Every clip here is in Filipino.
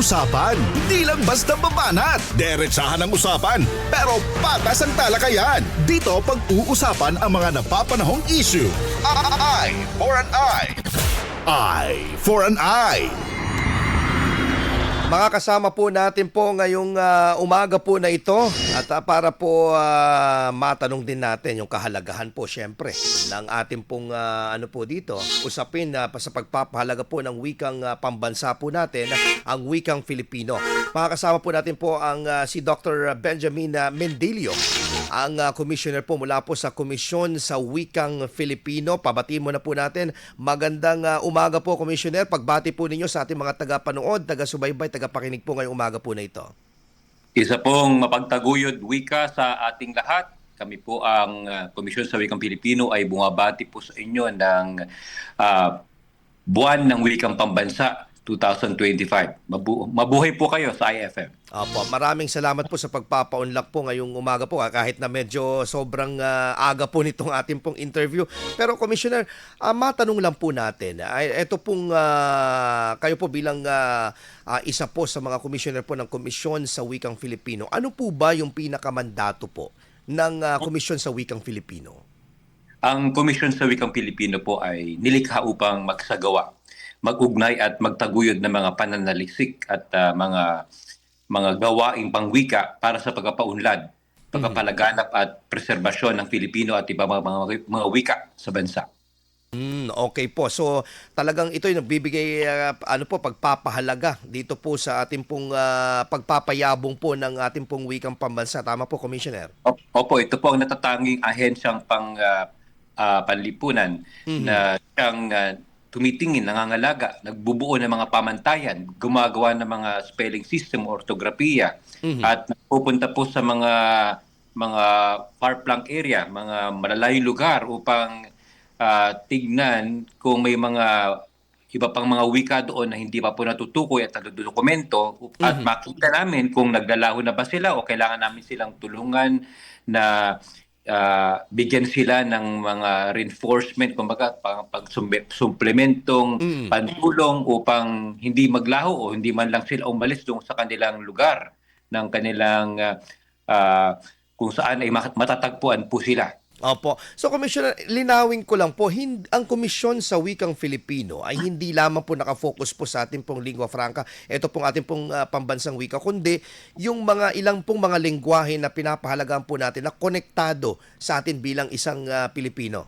usapan. Hindi lang basta babanat. Derechahan ang usapan, pero patas ang talakayan. Dito pag-uusapan ang mga napapanahong issue. Eye for an eye. Eye for an eye. Mga kasama po natin po ngayong ah, umaga po na ito at ah, para po ah, matanong din natin yung kahalagahan po syempre ng ating pong ah, ano po dito usapin na sa pagpapahalaga po ng wikang ah, pambansa po natin ang wikang Filipino. Mga kasama po natin po ang ah, si Dr. Benjamin Mendilio ang ah, commissioner po mula po sa Komisyon sa Wikang Filipino. Pabatiin mo na po natin. Magandang ah, umaga po, Commissioner. Pagbati po ninyo sa ating mga taga-panood, taga-subaybay, taga-pakinig po ngayong umaga po na ito. Isa pong mapagtaguyod wika sa ating lahat. Kami po ang uh, Komisyon sa Wikang Pilipino ay bumabati po sa inyo ng ah, buwan ng Wikang Pambansa 2025. Mabu- mabuhay po kayo sa IFM. Opo, maraming salamat po sa pagpapaunlak po ngayong umaga po ah, kahit na medyo sobrang ah, aga po nitong ating pong interview. Pero Commissioner, ah, matanong lang po natin. Ay, ito pong ah, kayo po bilang ah, ah, isa po sa mga commissioner po ng Komisyon sa Wikang Filipino. Ano po ba yung pinakamandato po ng ah, Komisyon sa Wikang Filipino? Ang Komisyon sa Wikang Pilipino po ay nilikha upang magsagawa, mag-ugnay at magtaguyod ng mga pananalisik at ah, mga mga gawaing pangwika para sa pagpapaunlad, pagpapalaganap at preserbasyon ng Filipino at iba mga, mga, mga wika sa bansa. Mm, okay po. So talagang ito yung nagbibigay ah, ano po pagpapahalaga dito po sa ating pong ah, pagpapayabong po ng ating pong wikang pambansa. Tama po, Commissioner? Op- Opo, ito po ang natatanging ahensyang pang ah, ah, panlipunan na siyang ah, tumitingin, nangangalaga, nagbubuo ng mga pamantayan, gumagawa ng mga spelling system, ortografiya, at pupunta po sa mga mga far flung area, mga malalayong lugar upang ah, tignan kung may mga iba pang mga wika doon na hindi pa po natutukoy at dokumento at makita namin kung naglalaho na ba sila o kailangan namin silang tulungan na ah, bigyan sila ng mga reinforcement, kumbaga pang, pag supplementong pantulong upang hindi maglaho o hindi man lang sila umalis doon sa kanilang lugar ng kanilang ah, ah, kung saan ay matatagpuan po sila. Opo. So, Commissioner, linawin ko lang po, hin- ang Komisyon sa Wikang Filipino ay hindi lamang po nakafocus po sa ating pong lingua franca, ito pong ating pong ah, pambansang wika, kundi yung mga ilang pong mga lingwahe na pinapahalagaan po natin na konektado sa atin bilang isang ah, Pilipino.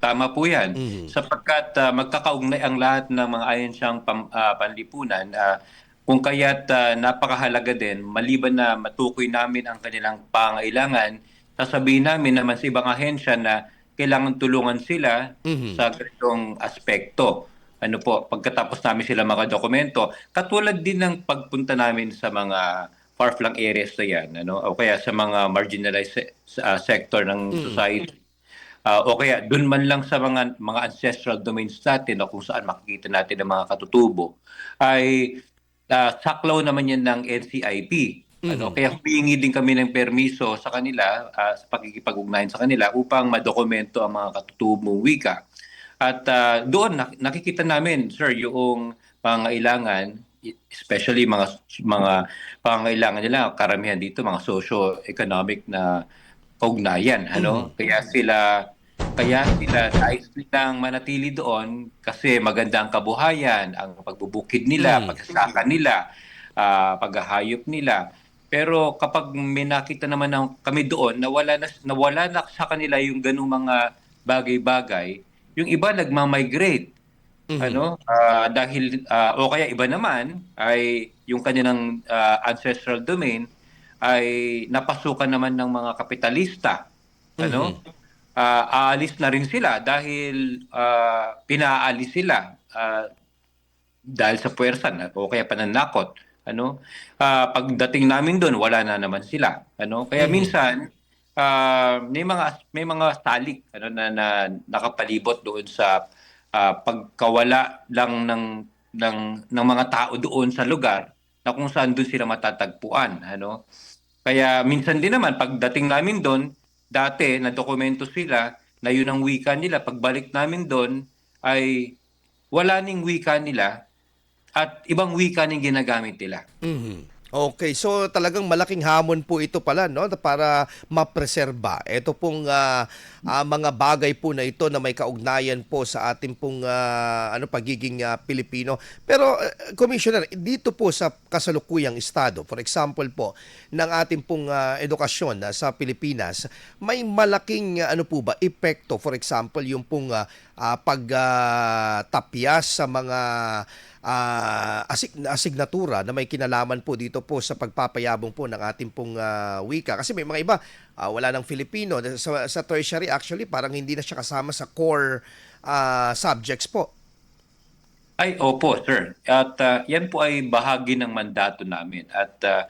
Tama po yan. Sapagkat ah, magkakaugnay ang lahat ng mga ayon siyang pam, ah, panlipunan, ah, kung kaya't ah, napakahalaga din, maliban na matukoy namin ang kanilang pangailangan, sasabihin namin naman sa ibang ahensya na kailangan tulungan sila sa ganitong aspekto. Ano po, pagkatapos namin sila makadokumento, katulad din ng pagpunta namin sa mga far-flung areas na yan, ano, o kaya sa mga marginalized se- ah, sector ng society. Ah, o kaya doon man lang sa mga mga ancestral domains natin na kung saan makikita natin ang mga katutubo ay ah, saklaw naman yan ng NCIP. Ano, kaya humingi din kami ng permiso sa kanila ah, sa pakikipag-ugnayan sa kanila upang madokumento ang mga katutubong wika. At ah, doon nak- nakikita namin sir yung pangailangan especially mga mga pangailangan nila karamihan dito mga socio-economic na kaugnayan ano? Kaya sila kaya sila nais nilang manatili doon kasi maganda ang kabuhayan ang pagbubukid nila pagsasaka nila ah, paghahayop nila pero kapag may nakita naman ng kami doon nawala na nawala na sa kanila yung ganung mga bagay-bagay yung iba nagma-migrate. Ano? Ah, dahil ah, o kaya iba naman ay yung kanilang ah, ancestral domain ay napasukan naman ng mga kapitalista. Ano? Ah, aalis na rin sila dahil ah, pinaalis sila ah, dahil sa puwersa na o kaya pananakot ano? Ah, pagdating namin doon wala na naman sila. Ano? Kaya minsan ah, may mga may mga salik ano na, na nakapalibot doon sa ah, pagkawala lang ng ng ng mga tao doon sa lugar na kung saan doon sila matatagpuan ano? Kaya minsan din naman pagdating namin doon dati na dokumento sila na yun ang wika nila. Pagbalik namin doon ay wala ning wika nila at ibang wika yung ginagamit nila. Mhm. Okay, so talagang malaking hamon po ito pala no para mapreserba. Ito pong ah, ah, mga bagay po na ito na may kaugnayan po sa ating pong ah, ano pagiging ah, Pilipino. Pero eh, Commissioner, dito po sa kasalukuyang estado, for example po ng ating pong ah, edukasyon ah, sa Pilipinas, may malaking ah, ano po ba epekto for example yung pong ah, ah, pagtapyas sa mga ah, asig- asignatura na may kinalaman po dito po sa pagpapayabong po ng ating pong ah, wika. Kasi may mga iba, ah, wala ng Filipino. Sa, sa tertiary actually, parang hindi na siya kasama sa core ah, subjects po. Ay, opo, sir. At ah, yan po ay bahagi ng mandato namin. At ah,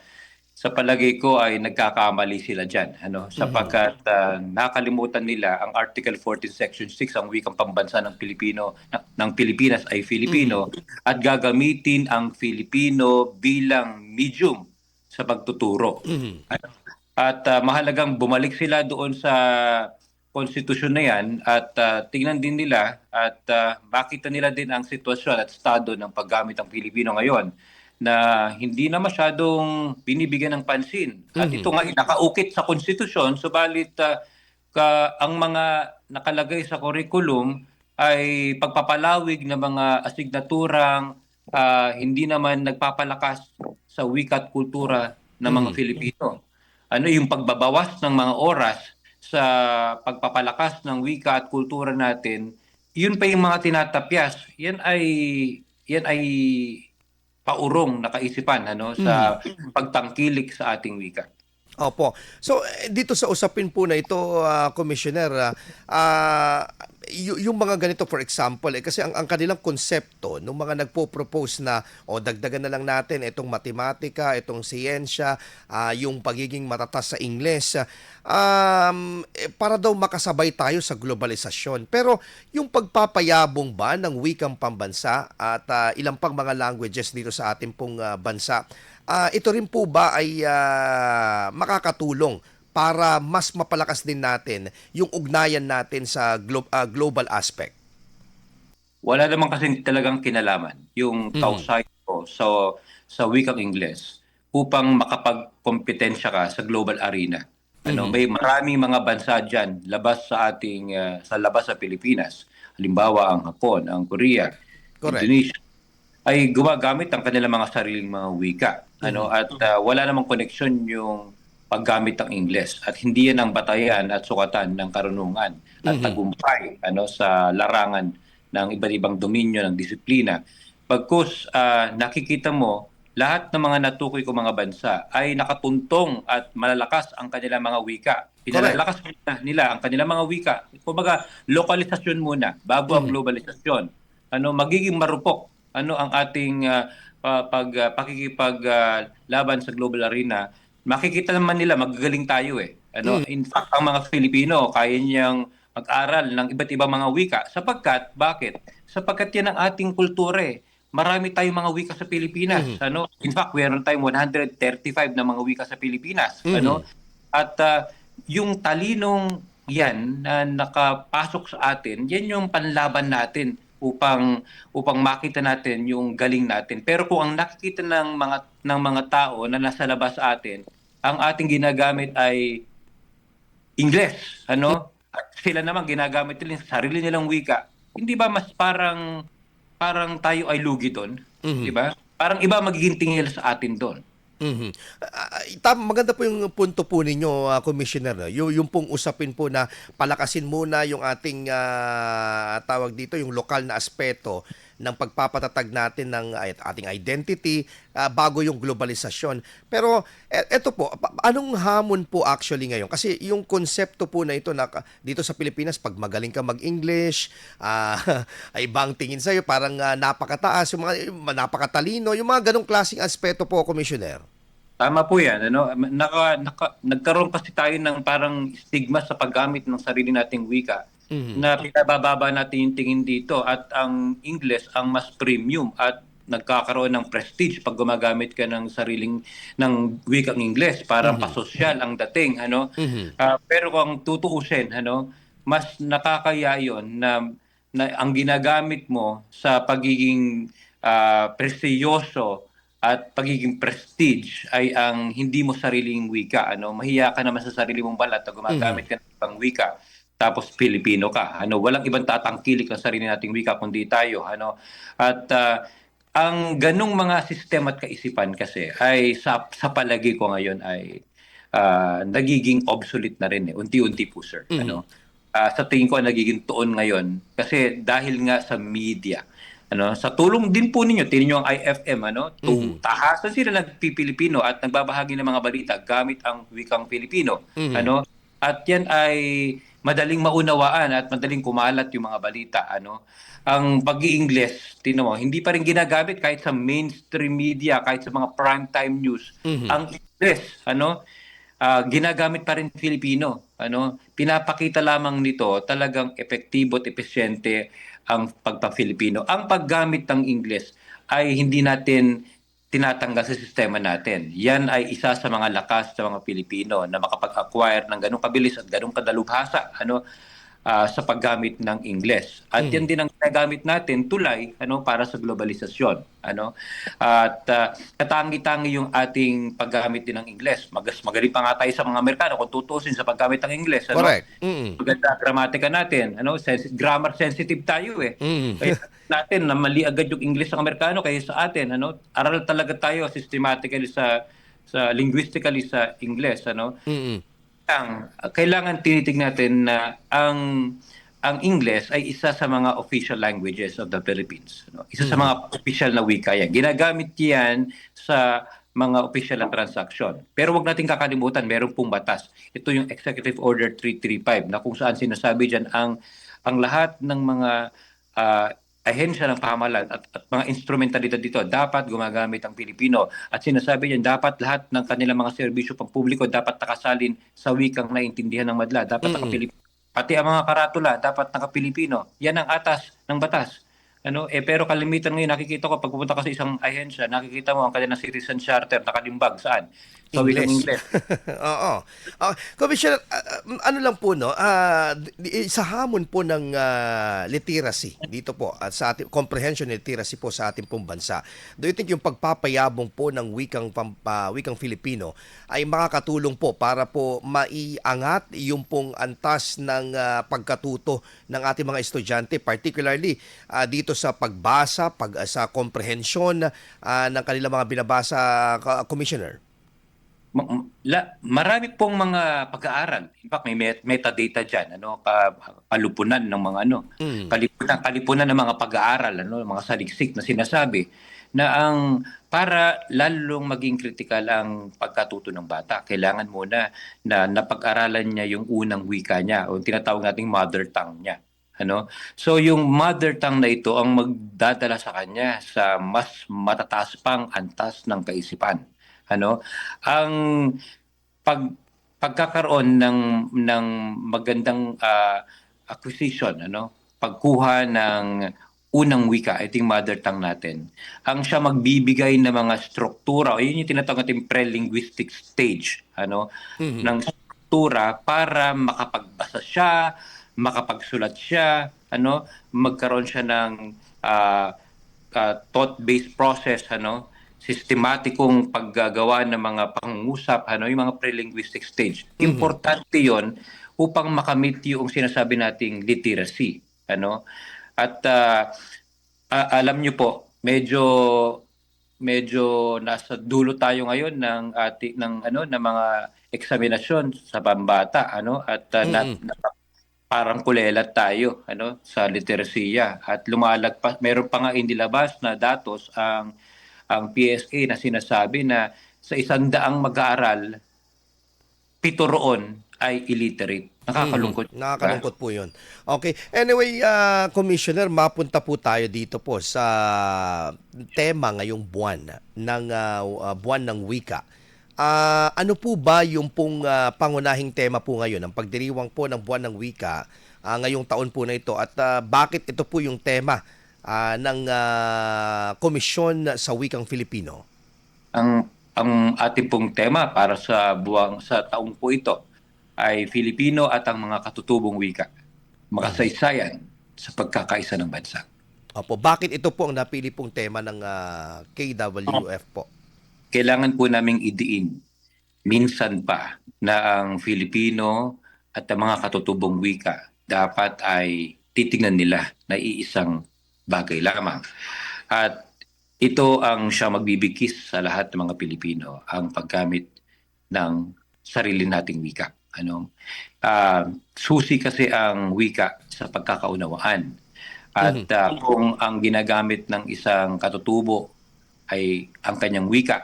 sa palagay ko ay nagkakamali sila dyan. Ano? Sapagkat ah, nakalimutan nila ang Article 14, Section 6, ang wikang pambansa ng Pilipino, na- ng Pilipinas ay Filipino, at gagamitin ang Filipino bilang medium sa pagtuturo. Ano? At ah, mahalagang bumalik sila doon sa konstitusyon na yan at ah, tingnan din nila at ah, makita nila din ang sitwasyon at estado ng paggamit ng Pilipino ngayon na hindi na masyadong binibigyan ng pansin. At ito nga nakaukit sa konstitusyon, subalit ah, ka, ang mga nakalagay sa curriculum ay pagpapalawig ng mga asignaturang ah, hindi naman nagpapalakas sa wika at kultura ng mga Filipino ano yung pagbabawas ng mga oras sa pagpapalakas ng wika at kultura natin, yun pa yung mga tinatapyas. Yan ay yan ay paurong na kaisipan ano sa pagtangkilik sa ating wika. Opo. So eh, dito sa usapin po na ito, ah, Commissioner, ah, y- yung mga ganito for example, eh, kasi ang, ang kanilang konsepto, nung mga nagpo-propose na, o dagdagan na lang natin itong matematika, itong siyensya, ah, yung pagiging matatas sa Ingles, um, eh, para daw makasabay tayo sa globalisasyon. Pero yung pagpapayabong ba ng wikang pambansa at ah, ilang pang mga languages dito sa ating pong ah, bansa, Ah, ito rin po ba ay ah, makakatulong para mas mapalakas din natin yung ugnayan natin sa glo- ah, global aspect? Wala naman kasi talagang kinalaman yung kausay ko sa sa wikang Ingles upang makapagkompetensya ka sa global arena. Ano, may maraming mga bansa diyan labas sa ating ah, sa labas sa Pilipinas. Halimbawa ang Hapon, ang Korea, Correct. Indonesia ay gumagamit ang kanilang mga sariling mga wika. Ano at ah, wala namang koneksyon yung paggamit ng Ingles at hindi yan ang batayan at sukatan ng karunungan at tagumpay ano sa larangan ng iba't ibang dominyo ng disiplina. Pagkus ah, nakikita mo lahat ng mga natukoy ko mga bansa ay nakatuntong at malalakas ang kanilang mga wika. Pinalalakas nila, nila ang kanilang mga wika. Kumbaga, lokalisasyon muna bago ang globalisasyon. Ano magiging marupok ano ang ating pa- pag pakikipag ah, laban sa global arena. Makikita naman nila magagaling tayo eh. Ano, in fact ang mga Filipino kaya niyang mag-aral ng iba't ibang mga wika sapagkat bakit? Sapagkat yan ang ating kultura eh. Marami tayong mga wika sa Pilipinas. Ano? In fact, meron tayong 135 na mga wika sa Pilipinas. Ano? At ah, yung talinong yan na nakapasok sa atin, yan yung panlaban natin upang upang makita natin yung galing natin. Pero kung ang nakikita ng mga ng mga tao na nasa labas sa atin, ang ating ginagamit ay Ingles, ano? At sila naman ginagamit nila yung sarili nilang wika. Hindi ba mas parang parang tayo ay lugi doon? Di ba? Parang iba magiging tingil sa atin doon. Mhm. Ah, tam maganda po yung punto po ninyo, ah, Commissioner. no? Yung, yung pong usapin po na palakasin muna yung ating ah, tawag dito, yung lokal na aspeto ng pagpapatatag natin ng ay- ating identity ah, bago yung globalisasyon. Pero e- eto po, anong hamon po actually ngayon? Kasi yung konsepto po na ito na dito sa Pilipinas, pag magaling ka mag-English, ah, ay ibang tingin sa'yo, parang ah, napakataas, yung mga, yung napakatalino, yung mga ganong klaseng aspeto po, Commissioner. Tama po yan. Ano? Naka, naka, nagkaroon kasi tayo ng parang stigma sa paggamit ng sarili nating wika na pinabababa natin yung tingin dito at ang English ang mas premium at nagkakaroon ng prestige pag gumagamit ka ng sariling ng wikang Ingles parang pasosyal ang dating ano? Ah, pero kung tutuusin ano mas nakakaya yon na, na ang ginagamit mo sa pagiging ah, prestiyoso at pagiging prestige ay ang hindi mo sariling wika. Ano, mahiya ka naman sa sarili mong balat na gumagamit ka ng ibang wika tapos Pilipino ka. Ano, walang ibang tatangkilik ng sarili nating wika kundi tayo. Ano, at ah, ang ganong mga sistema at kaisipan kasi ay sa, sa palagi ko ngayon ay ah, nagiging obsolete na rin eh. Unti-unti po sir. Ano? Ah, sa tingin ko nagiging tuon ngayon kasi dahil nga sa media. Ano, sa tulong din po ninyo, tingnan niyo ang IFM ano, to tahasan sila ng Pilipino at nagbabahagi ng mga balita gamit ang wikang Pilipino. Ano? At yan ay madaling maunawaan at madaling kumalat yung mga balita ano. Ang pag-iingles, mo, hindi pa rin ginagamit kahit sa mainstream media, kahit sa mga primetime news. Ang Ingles, ano? ah, ginagamit pa rin Filipino. Ano, pinapakita lamang nito talagang epektibo at epesyente ang pagpa-Filipino. Ang paggamit ng Ingles ay hindi natin tinatanggal sa sistema natin. Yan ay isa sa mga lakas sa mga Pilipino na makapag-acquire ng ganong kabilis at ganong kadalubhasa ano ah, sa paggamit ng Ingles. At yan din ang ginagamit natin tulay ano para sa globalisasyon. Ano? At ah, katangi-tangi yung ating paggamit din ng Ingles. Magas magaling pa nga tayo sa mga Amerikano kung tutusin sa paggamit ng Ingles. Ano? Correct. Mm. Maganda gramatika natin. Ano? Sensi- grammar sensitive tayo eh. Mm. Kaya natin na mali agad yung English ng Amerikano kaya sa atin ano aral talaga tayo systematically sa sa linguistically sa English ano Mm. Ang kailangan tinitig natin na ang ang English ay isa sa mga official languages of the Philippines. No? Isa sa mga official na wika yan. Ginagamit yan sa mga official na transaction. Pero wag nating kakalimutan, meron pong batas. Ito yung Executive Order 335 na kung saan sinasabi diyan ang ang lahat ng mga ah, ahensya ng pamahalaan at, at mga instrumentalidad dito dapat gumagamit ang Pilipino. At sinasabi niyan dapat lahat ng kanilang mga serbisyo pampubliko dapat nakasalin sa wikang naintindihan ng madla. Dapat nakapilipino. Pati ang mga karatula dapat nakapilipino. Yan ang atas ng batas. Ano, eh pero kalimitan ngayon nakikita ko pag pupunta ka sa isang ahensya, nakikita mo ang kanilang citizen charter nakalimbag saan? Sa wikang Ingles. Ingles. Oo. Ah, Commissioner, ah, ah, ano lang po, no? di- sa hamon po ng ah, literacy dito po, at sa ating comprehension literacy po sa ating pong bansa, do you think yung pagpapayabong po ng wikang, ah, wikang Filipino ay makakatulong po para po maiangat yung pong antas ng ah, pagkatuto ng ating mga estudyante, particularly ah, dito sa pagbasa, pag, ah, sa comprehension ah, ng kanilang mga binabasa, ka- Commissioner? La, marami pong mga pag-aaral. In fact, may met- metadata diyan, ano, ka, kalupunan ng mga ano, Mm. kalipunan, kalipunan ng mga pag-aaral, ano, mga saliksik na sinasabi na ang para lalong maging kritikal ang pagkatuto ng bata, kailangan muna na napag-aralan niya yung unang wika niya o tinatawag nating mother tongue niya. Ano? So yung mother tongue na ito ang magdadala sa kanya sa mas matataas pang antas ng kaisipan. Ano? Ang pag pagkakaroon ng ng magandang ah, acquisition, ano? Pagkuha ng unang wika, ito yung mother tongue natin. Ang siya magbibigay ng mga struktura, o yun yung tinatawag natin pre-linguistic stage, ano? ng struktura para makapagbasa siya, makapagsulat siya, ano, magkaroon siya ng ah, ah, thought-based process, ano, sistematikong paggagawa ng mga pangungusap, ano, yung mga pre-linguistic stage. Importante 'yon upang makamit yung sinasabi nating literacy, ano. At ah, ah, alam niyo po, medyo medyo nasa dulo tayo ngayon ng ati ng ano ng mga eksaminasyon sa pambata ano? At uh, na, na- parang kulelat tayo ano sa literasiya at lumalagpas meron pa nga inilabas na datos ang ang PSA na sinasabi na sa isang daang mag-aaral pito roon ay illiterate nakakalungkot Nakakalungkot po yun. Okay. Anyway, ah, Commissioner, mapunta po tayo dito po sa tema ngayong buwan ng ah, buwan ng wika. Ah, ano po ba yung pong ah, pangunahing tema po ngayon, ang pagdiriwang po ng buwan ng wika ah, ngayong taon po na ito at ah, bakit ito po yung tema ah, ng ah, Komisyon sa Wikang Filipino? ang ang ating pong tema para sa buwang sa taong po ito ay Filipino at ang mga katutubong wika makasaysayan sa pagkakaisa ng bansa Opo, bakit ito po ang napili pong tema ng ah, KWF po? Kailangan po naming idiin minsan pa na ang Filipino at ang mga katutubong wika dapat ay titingnan nila na iisang bagay lamang. At ito ang siya magbibigkis sa lahat ng mga Pilipino, ang paggamit ng sarili nating wika. Ano? Ah, susi kasi ang wika sa pagkakaunawaan. At Mhm. ah, kung ang ginagamit ng isang katutubo ay ang kanyang wika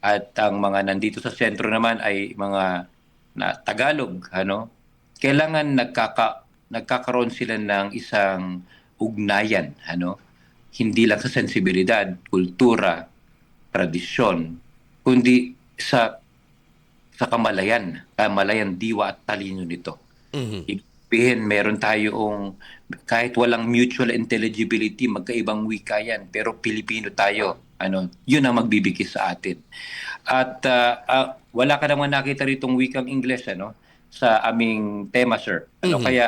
at ang mga nandito sa sentro naman ay mga na Tagalog, ano? Kailangan nagkaka nagkakaroon sila ng isang ugnayan, ano? Hindi lang sa sensibilidad, kultura, tradisyon, kundi sa sa kamalayan, kamalayan diwa at talino nito. Mhm. Ibig sabihin, meron tayong kahit walang mutual intelligibility, magkaibang wika yan, pero Pilipino tayo. Ano, yun ang magbibigis sa atin. At ah, ah, wala ka naman nakita ritong wikang English ano sa aming tema sir. Ano Mhm. kaya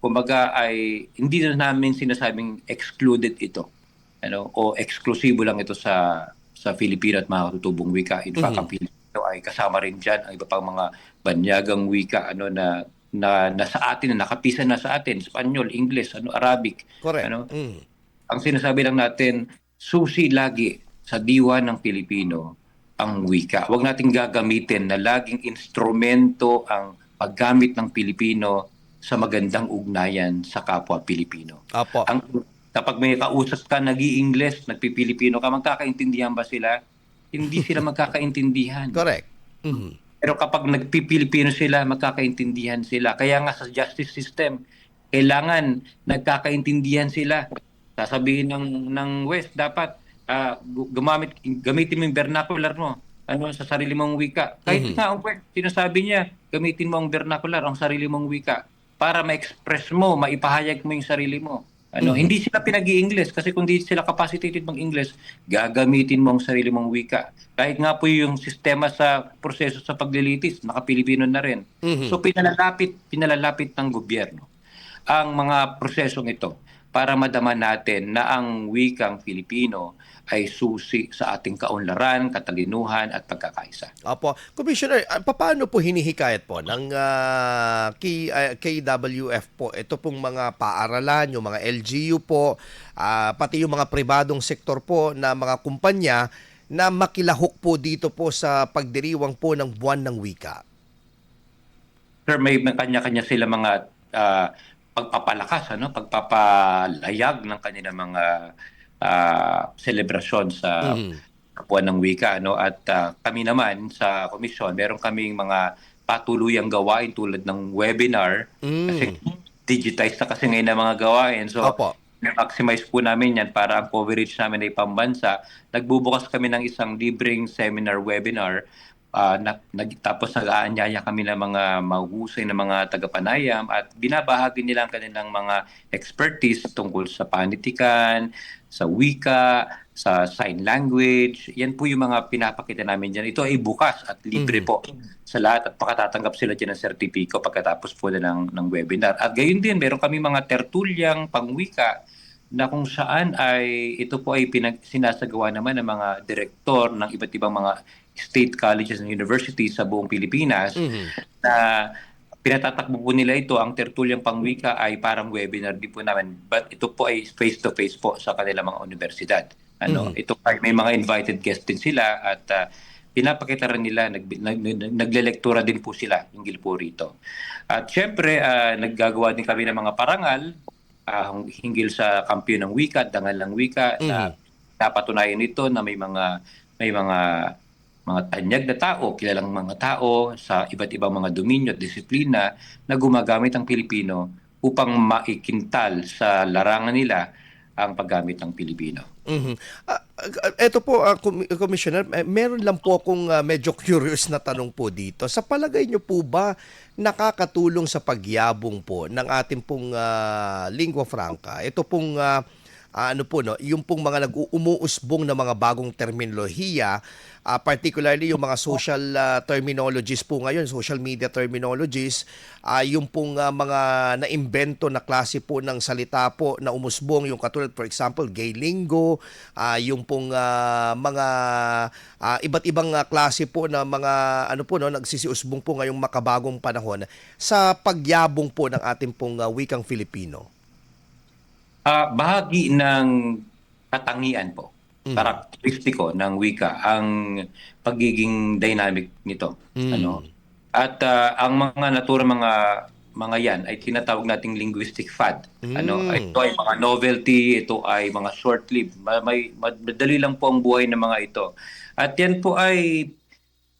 kumbaga ay hindi na namin sinasabing excluded ito. Ano o eksklusibo lang ito sa sa Filipino at mga tutubong wika. In fact, Mhm. ang ay kasama rin diyan ang iba pang mga banyagang wika ano na na nasa atin na nakapisa na sa atin, Espanyol, English, ano Arabic. Correct. Ano? Mhm. Ang sinasabi lang natin, susi lagi sa diwa ng Pilipino ang wika. Huwag nating gagamitin na laging instrumento ang paggamit ng Pilipino sa magandang ugnayan sa kapwa Pilipino. Opo. Ang kapag may kausap ka nag english nagpipilipino ka, magkakaintindihan ba sila? Hindi sila magkakaintindihan. Correct. Mhm. Pero kapag nagpipilipino sila, magkakaintindihan sila. Kaya nga sa justice system, kailangan nagkakaintindihan sila. Sasabihin ng ng West dapat gu- gumamit gamitin mo yung vernacular mo ano sa sarili mong wika. Kahit Mhm. nga ang West, sinasabi niya, gamitin mo ang vernacular, ang sarili mong wika para ma-express mo, maipahayag mo yung sarili mo. Ano, Mhm. hindi sila pinag-i-English kasi kung di sila capacitated mag-English, gagamitin mo ang sarili mong wika. Kahit nga po yung sistema sa proseso sa paglilitis, naka-Pilipino na rin. Mhm. So pinalalapit, pinalalapit ng gobyerno ang mga prosesong ito para madama natin na ang wikang Filipino ay susi sa ating kaunlaran, katalinuhan at pagkakaisa. Opo. Commissioner, ah, paano po hinihikayat po ng ah, K- ah, KWF po? Ito pong mga paaralan, yung mga LGU po, ah, pati yung mga pribadong sektor po na mga kumpanya na makilahok po dito po sa pagdiriwang po ng buwan ng wika. Sir, may kanya-kanya sila mga ah, pagpapalakas, ano? pagpapalayag ng kanilang mga ah, selebrasyon sa Mhm. buwan ng wika. Ano? At ah, kami naman sa komisyon, meron kaming mga patuluyang gawain tulad ng webinar Mm. kasi digitize na kasi ngayon ang mga gawain. So, Opo. maximize po namin yan para ang coverage namin ay pambansa. Nagbubukas kami ng isang libreng seminar webinar ah, na, nag, tapos nag-aanyaya kami ng mga mahusay na mga tagapanayam at binabahagi nila ang kanilang mga expertise tungkol sa panitikan, sa wika, sa sign language. Yan po yung mga pinapakita namin dyan. Ito ay bukas at libre Mhm. po sa lahat at pakatatanggap sila dyan ng sertipiko pagkatapos po na ng, ng webinar. At gayon din, meron kami mga tertulyang pangwika na kung saan ay ito po ay pinag, sinasagawa naman ng mga direktor ng iba't ibang mga state colleges and universities sa buong Pilipinas Mhm. na pinatatakbo po nila ito, ang tertulyang pangwika ay parang webinar din po namin. But ito po ay face-to-face po sa kanilang mga universidad. Ano, Mhm. Ito ay may mga invited guests din sila at ah, pinapakita rin nila, nag, nag, nag, naglelektura din po sila hinggil po rito. At syempre, ah, naggagawa din kami ng mga parangal ah, hinggil sa kampiyon ng wika dangal ng wika na napatunayan nito na may mga may mga mga tanyag na tao, kilalang mga tao sa iba't ibang mga dominyo at disiplina na gumagamit ang Pilipino upang maikintal sa larangan nila ang paggamit ng Pilipino. Mhm. Ah, ah, Eto po, Com- Commissioner, meron lang po akong ah, medyo curious na tanong po dito. Sa palagay niyo po ba nakakatulong sa pagyabong po ng ating pong ah, lingua franca? Ito pong ah, ano po no, yung pong mga nag-umuusbong na mga bagong terminolohiya ah, particularly yung mga social ah, terminologies po ngayon, social media terminologies, ah, yung pong ah, mga naimbento na klase po ng salita po na umusbong, yung katulad for example, gay lingo, ah, yung pong ah, mga ah, iba't ibang ah, klase po na mga ano po no, nagsisiusbong po ngayong makabagong panahon sa pagyabong po ng ating pong ah, wikang Filipino. Ah, bahagi ng katangian po, Mm. karakteristiko ng wika ang pagiging dynamic nito. Mm. Ano? At ah, ang mga naturang mga mga yan ay tinatawag nating linguistic fad. Ano, Mm. ito ay mga novelty, ito ay mga short-lived. Ma- May madali lang po ang buhay ng mga ito. At yan po ay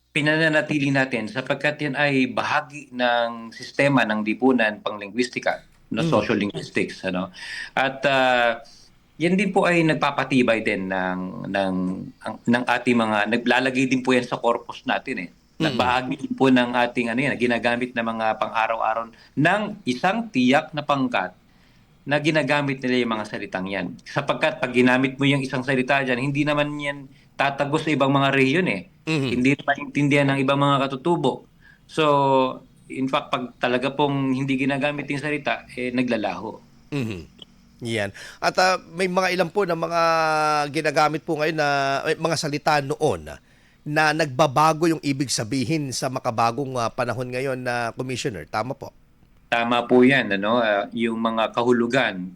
pinananatili natin sapagkat yan ay bahagi ng sistema ng lipunan panglinguistika no social linguistics ano at ah, yan din po ay nagpapatibay din ng ng ang- ng ating mga naglalagay din po yan sa corpus natin eh na bahagi din po ng ating ano yan ginagamit na mga pang-araw-araw ng isang tiyak na pangkat na ginagamit nila yung mga salitang yan. Sapagkat pag ginamit mo yung isang salita dyan, hindi naman yan tatagos sa ibang mga rehiyon eh. Mhm. Hindi maintindihan ng ibang mga katutubo. So, in fact, pag talaga pong hindi ginagamit yung salita, eh, naglalaho. Mhm. Yan. At ah, may mga ilan po na mga ginagamit po ngayon na may mga salita noon na nagbabago yung ibig sabihin sa makabagong ah, panahon ngayon na commissioner. Tama po. Tama po yan, ano, ah, yung mga kahulugan.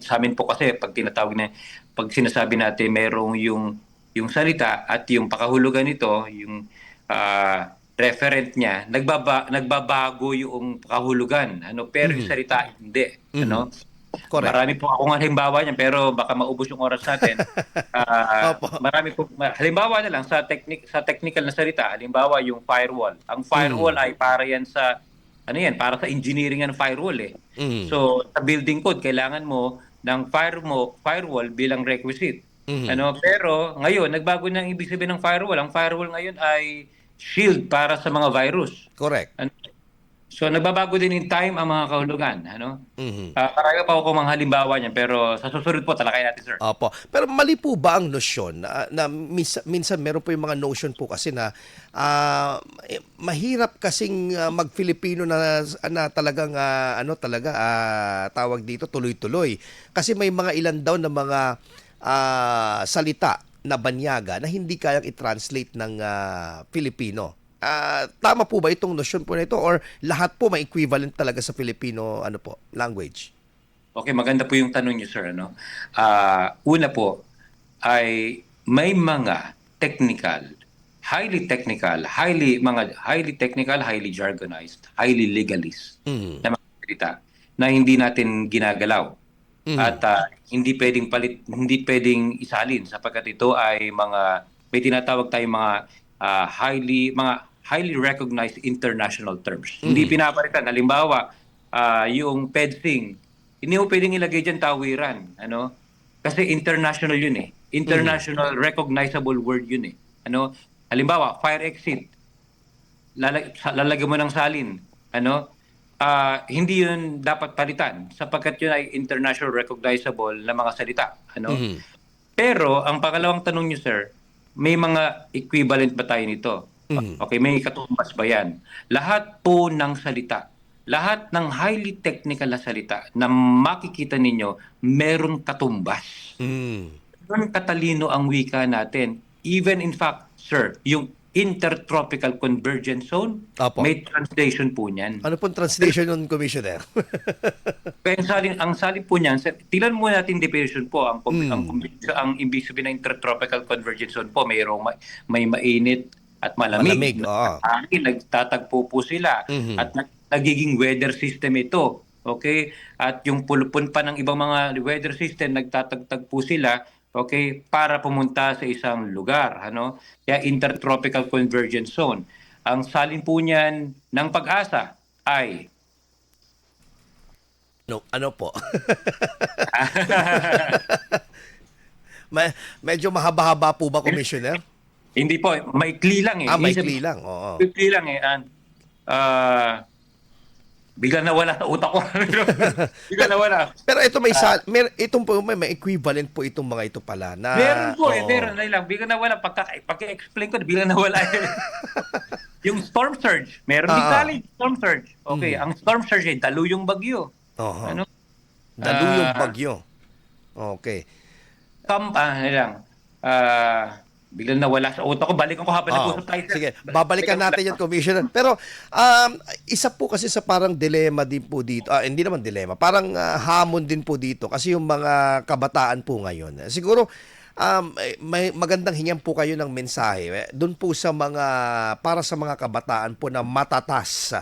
Sa amin po kasi, pag tinatawag na, pag sinasabi natin merong yung, yung salita at yung pakahulugan nito, yung ah, referent niya, nagbaba, nagbabago yung kahulugan. Ano, pero yung salita, hindi. Ano? Correct. Marami po akong halimbawa niyan, pero baka maubos yung oras natin. Opo. marami po, halimbawa na lang sa, technic, sa technical na salita, halimbawa yung firewall. Ang firewall ay para yan sa, ano yan, para sa engineering ang firewall eh. Mhm. So, sa building code, kailangan mo ng fire mo, firewall bilang requisite. Mhm. Ano, pero ngayon, nagbago na ang ibig sabihin ng firewall. Ang firewall ngayon ay shield para sa mga virus. Correct. Ano? So, nagbabago din in time ang mga kahulugan. Ano? Mhm. Uh, parang pa ako mga halimbawa niyan, pero sa susunod po talakay natin, sir. Opo. Pero mali po ba ang nosyon na, na minsan, minsan meron po yung mga notion po kasi na ah, eh, mahirap kasing ah, mag-Filipino na, na talagang ah, ano talaga ah, tawag dito tuloy-tuloy. Kasi may mga ilan daw na mga ah, salita na banyaga na hindi kayang i-translate ng ah, Filipino. Ah, tama po ba itong notion po na ito or lahat po may equivalent talaga sa Filipino ano po language? Okay, maganda po yung tanong niyo, sir. Ano? Ah, una po, ay may mga technical, highly technical, highly mga highly technical, highly jargonized, highly legalist Mhm. na mga salita na hindi natin ginagalaw. Mhm. At ah, hindi pwedeng palit, hindi pwedeng isalin sapagkat ito ay mga may tinatawag tayong mga ah, highly mga highly recognized international terms. Hindi pinapalitan. Halimbawa, ah, yung PEDSING, hindi mo pwedeng ilagay diyan tawiran, ano? Kasi international 'yun eh. International recognizable word 'yun eh. Ano? Halimbawa, fire exit. Lalag, lalagyan mo ng salin, ano? Ah, hindi 'yun dapat palitan sapagkat 'yun ay international recognizable na mga salita, ano? Mhm. Pero ang pangalawang tanong niyo, sir, may mga equivalent ba tayo nito? Mhm. Okay, may katumbas ba yan? Lahat po ng salita, lahat ng highly technical na salita na makikita ninyo, meron katumbas. Mm. Meron katalino ang wika natin. Even in fact, sir, yung intertropical convergence zone, Apo. may translation po niyan. Ano pong translation ng commissioner? Kaya ang salin, ang salin po niyan, sir, tingnan mo natin definition po. Ang, Mm. ang, ang ibig sabihin ng intertropical convergence zone po, mayroong ma- may mainit at malamig. Malamig, oo. Hangin, nagtatagpo po sila. Mhm. At nag- nagiging weather system ito. Okay? At yung pulupon pa ng ibang mga weather system, nagtatagtag po sila okay, para pumunta sa isang lugar. Ano? Kaya intertropical convergence zone. Ang salin po niyan ng pag-asa ay No, ano po? Ma- medyo mahaba-haba po ba, Commissioner? Hindi po, maikli lang eh. Ah, maikli lang. Oo. Maikli lang eh. And, ah, bigla nawala sa utak ko. bigla nawala. Pero ito may sa, mer, itong po may, may equivalent po itong mga ito pala na Meron po eh, oo. meron na lang. Bigla nawala. Pagka, pagka-explain ko, bigla nawala. yung storm surge. Meron din Ah, ah. college, storm surge. Okay, ang storm surge ay dalo yung bagyo. Oho. Ano? Daluyong Ah. bagyo. Okay. Kam, ah, ano lang. Ah, biglang nawala sa utak ko. Balikan ko habang Oo. nag-usap tayo. Sige, babalikan natin yung commissioner. Pero um, isa po kasi sa parang dilema din po dito. Ah, hindi naman dilema. Parang ah, hamon din po dito kasi yung mga kabataan po ngayon. Siguro um, eh, may magandang hingan po kayo ng mensahe eh, doon po sa mga para sa mga kabataan po na matatas.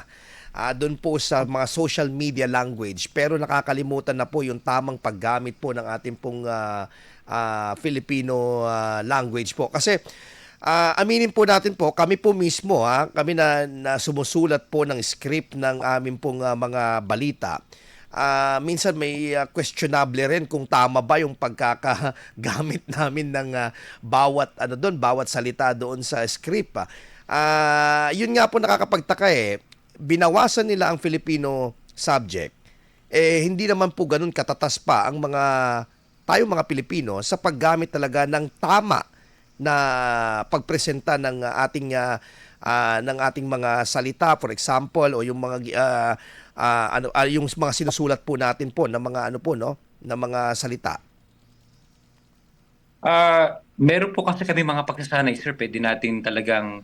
Ah, doon po sa mga social media language pero nakakalimutan na po yung tamang paggamit po ng ating pong ah, ah, Filipino ah, language po kasi Ah, aminin po natin po, kami po mismo ha, kami na, na sumusulat po ng script ng aming pong ah, mga balita. Ah, minsan may ah, questionable rin kung tama ba yung pagkakagamit namin ng ah, bawat ano doon, bawat salita doon sa script. ah. Ah, yun nga po nakakapagtaka eh. Binawasan nila ang Filipino subject. Eh hindi naman po ganun katatas pa ang mga tayo mga Pilipino sa paggamit talaga ng tama na pagpresenta ng uh, ating uh, uh, ng ating mga salita for example o yung mga uh, uh, ano uh, yung mga sinusulat po natin po ng mga ano po no ng mga salita. Ah, meron po kasi kami mga pagsasanay, sir. Pwede natin talagang,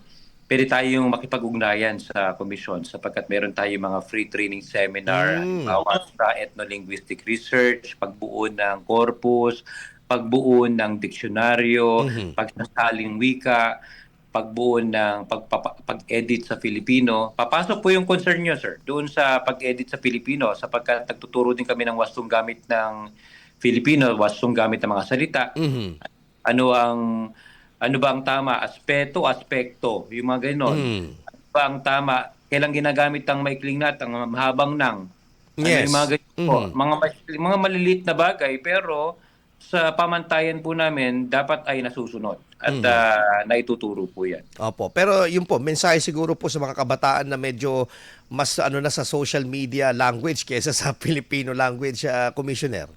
pwede tayong makipag-ugnayan sa komisyon sapagkat meron tayong mga free training seminar, Mm. halimbawa sa ethno-linguistic research, pagbuo ng corpus, pagbuo ng diksyonaryo, Mhm. pagsasaling wika, pagbuo ng pag-edit sa Filipino. Papasok po yung concern nyo, sir, doon sa pag-edit sa Filipino sapagkat nagtuturo din kami ng wastong gamit ng Filipino, wastong gamit ng mga salita Mhm. ano ang ano ba ang tama aspeto aspekto yung mga ganon Mm. ano ba ang tama kailang ginagamit ang maikling nat ang mahabang nang ano Yes. yung mga ganyan po Mhm. mga mga maliliit na bagay pero sa pamantayan po namin dapat ay nasusunod at Mhm. ah, naituturo po yan Opo. Pero yun po, mensahe siguro po sa mga kabataan na medyo mas ano na sa social media language kaysa sa Filipino language uh, commissioner.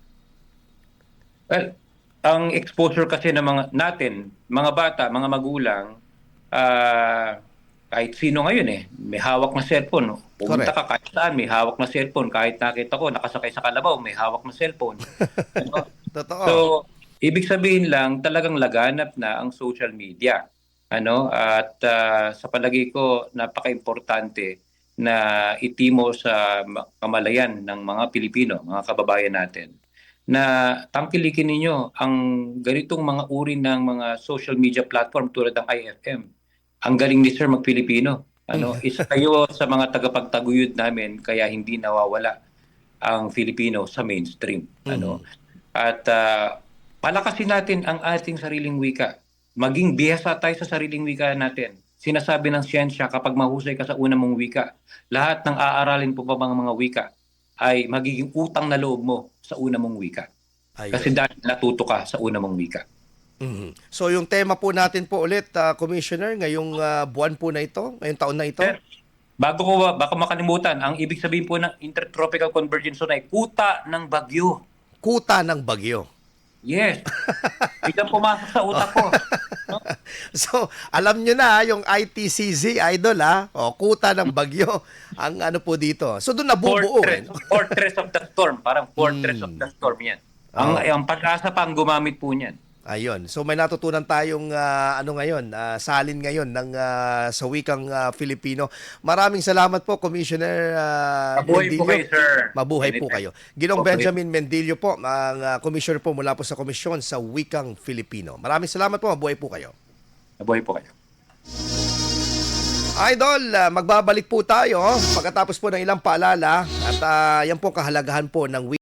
Well, ang exposure kasi ng mga natin, mga bata, mga magulang, ah, kahit sino ngayon eh, may hawak na cellphone. Pumunta ka kahit saan, may hawak na cellphone. Kahit nakita ko, nakasakay sa kalabaw, may hawak na cellphone. Ano? Totoo. So, ibig sabihin lang, talagang laganap na ang social media. Ano? At ah, sa palagi ko, napaka-importante na itimo sa ma- kamalayan ng mga Pilipino, mga kababayan natin, na tangkilikin ninyo ang ganitong mga uri ng mga social media platform tulad ng IFM. Ang galing ni Sir mag-Pilipino. Ano, isa kayo sa mga tagapagtaguyod namin kaya hindi nawawala ang Filipino sa mainstream. Ano? At ah, palakasin natin ang ating sariling wika. Maging bihasa tayo sa sariling wika natin. Sinasabi ng siyensya kapag mahusay ka sa una mong wika, lahat ng aaralin po pa mga mga wika ay magiging utang na loob mo sa una mong wika. Ayun. Kasi dahil natuto ka sa una mong wika. Mhm. So yung tema po natin po ulit, uh, Commissioner, ngayong uh, buwan po na ito, ngayong taon na ito. Sir, bago ko ba- baka makalimutan, ang ibig sabihin po ng intertropical convergence zone ay kuta ng bagyo. Kuta ng bagyo. Yes. Biglang pumasok sa utak ko. No? So, alam nyo na yung ITCZ, idol ha. O, kuta ng bagyo ang ano po dito. So, doon nabubuo. eh. Fortress, fortress of the storm. Parang fortress Hmm. of the storm yan. Ang, ang pag-asa pa ang gumamit po niyan. Ayun. So may natutunan tayong ah, ano ngayon, ah, salin ngayon ng ah, sa wikang ah, Filipino. Maraming salamat po Commissioner ah, Mabuhay po Mendillo. kayo, sir. Mabuhay po Anytime. kayo. Ginong Okay. Benjamin Mendillo po, ang ah, commissioner po mula po sa komisyon sa wikang Filipino. Maraming salamat po. Mabuhay po kayo. Mabuhay po kayo. Idol, magbabalik po tayo pagkatapos po ng ilang paalala at ah, yan po kahalagahan po ng